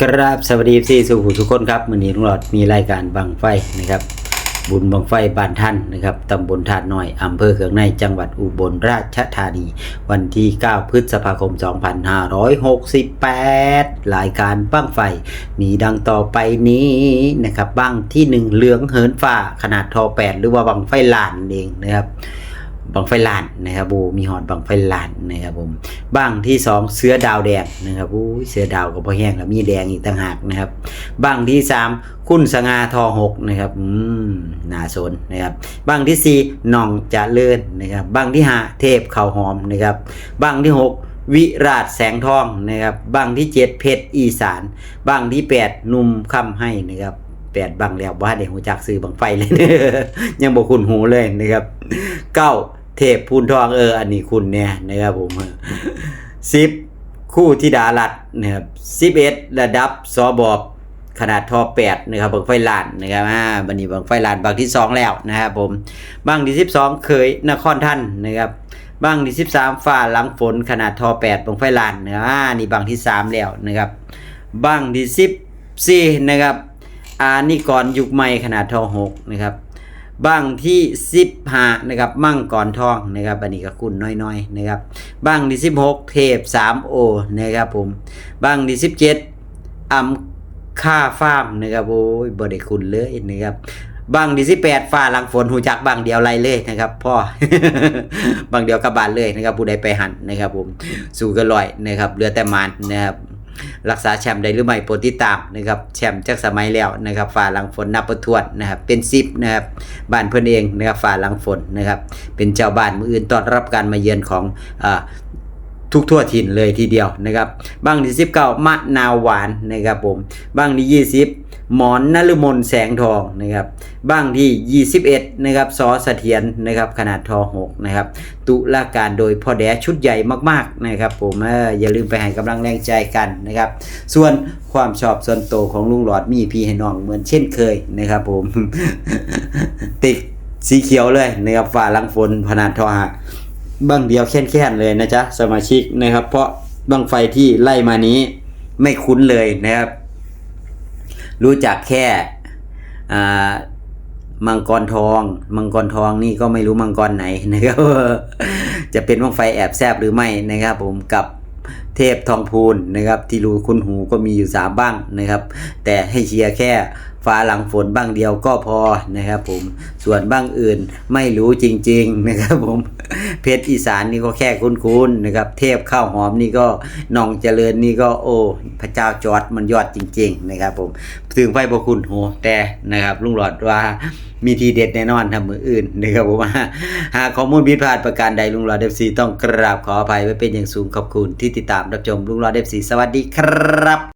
ครับสวัสดีสี่สุขุทุกคนครับวันนี้ลุงหลอดมีรายการบังไฟนะครับ บุญบังไฟบ้านท่านนะครับตำบลธาตุน้อยอำเภอเขืองในจังหวัดอุบลราชธานี วันที่ 9 พฤษภาคม 2568รายการบังไฟ มีดังต่อไปนี้นะครับบังที่ 1 เหลืองเหินฟ้าขนาดทอ8หรือว่าบังไฟหลานเองนะครับ บังไฟลานนะครับบูมีหอดบังไฟลานนะครับผมบ้างที่สองเสือดาวแดงนะครับอู้ยเสือดาวก็พอแห้งแล้วมีแดงอีกต่างหากนะครับบ้างที่สามคุณสง่าทอหกนะครับอืมนาสนนะครับบ้างที่สี่น่องจะเลื่อนนะครับบ้างที่ห้าเทพเขาหอมนะครับบ้างที่หกวิราชแสงทองนะครับบ้างที่เจ็ดเพชรอีสานบ้างที่แปดนุ่มคำให้นะครับแปดบังแล้วว่าเดี๋ยวหูจักซื้อบังไฟเลย ยังบอกคุณหูเลยนะครับ เก้าเทพพูนทองเออ อันนี้คุณเนี่ยนะครับผมสิบคู่ธิดารัตนะครับสิบเอ็ดระดับสอบอบขนาดทอแปดนะครับบังไฟลานนะครับอ่าบันนี้บังไฟลานบังที่สองแล้วนะครับผมบังที่สิบสองเคยนครท่านนะครับบังที่สิบสามฝ่าหลังฝนขนาดทอแปดบังไฟลานนะครับอ่านี่บังที่สามแล้วนะครับบังที่สิบสี่นะครับอานี่ก่อนยุคใหม่ขนาดทอหกนะครับ บังที่สิบห้านะครับมั่งก่อนทองนะครับอันนี้ก็คุณน้อยๆนะครับบังที่สิบหกเทพสามโอนะครับผมบังที่สิบเจ็ดอัมค่าฟาร์มนะครับโอ้ยบริคุณเลยนะครับบางดีสิแปดฟ้าหลังฝนหูจักบางเดียวไรเลยนะครับพ่อบางเดียวกลับานเลยนะครับผู้ใดไปหันนะครับผม สู่กันลอยนะครับเรือแต่มานนะครับ รักษาแชมป์ได้หรือไม่โปรดติดตามนะครับแชมป์จากสมัยแล้วนะครับฝ่าหลังฝนนับประทวนนะครับเป็นซิปนะครับบ้านเพื่อนเองนะครับฝ่าหลังฝนนะครับเป็นเจ้าบ้านมืออื่นต้อนรับการมาเยือนของอทุกทั่วถิ่นเลยทีเดียวนะครับบ้างที่สิบเก้ามะนาวหวานนะครับผมบ้างที่ยี่สิบ หมอนนฤมลแสงทองนะครับบ้างที่ยี่สิบเอ็ดนะครับซอเสถียรนะครับขนาดทอหกนะครับตุลาการโดยพ่อแดชุดใหญ่มากๆนะครับผมอย่าลืมไปให้กำลังแรงใจกันนะครับส่วนความชอบส่วนโตของลุงหลอดมีพี่ให้น้องเหมือนเช่นเคยนะครับผมติดสีเขียวเลยนะครับฝ่าลังฝนขนาดทอหกบังเดียวแค่นๆเลยนะจ๊ะสมาชิกนะครับเพราะบังไฟที่ไล่มานี้ไม่คุ้นเลยนะครับ รู้จักแค่มังกรทอง มังกรทองนี่ก็ไม่รู้มังกรไหนนะครับ จะเป็นบังไฟแอบแซบหรือไม่นะครับ ผมกับ เทพทองพูนนะครับ ที่รู้คุ้นหูก็มีอยู่สามบ้างนะครับ แต่ให้เชียร์แค่ฟ้าหลังฝนบ้างเดียวก็พอนะครับ ผมส่วนบ้างอื่นไม่รู้จริง ๆนะครับ ผมเพชรอีสานนี่ก็แค่คุ้นๆนะครับ เทพข้าวหอมนี่ก็นองเจริญนี่ก็โอ้พระเจ้าจอดมันยอดจริง ๆ นะครับ ผมถึงไฟบคุณโหแต่นะครับลุงหลอดว่ามีทีเด็ดแน่นอนทำมืออื่นนะครับผมหากข้อมูลผิดพลาดประการใดลุงหลอดเอฟซีต้องกราบขออภัยไว้เป็นอย่างสูงขอบคุณที่ติดตามรับชมลุงรอดเอฟซีสวัสดีครับ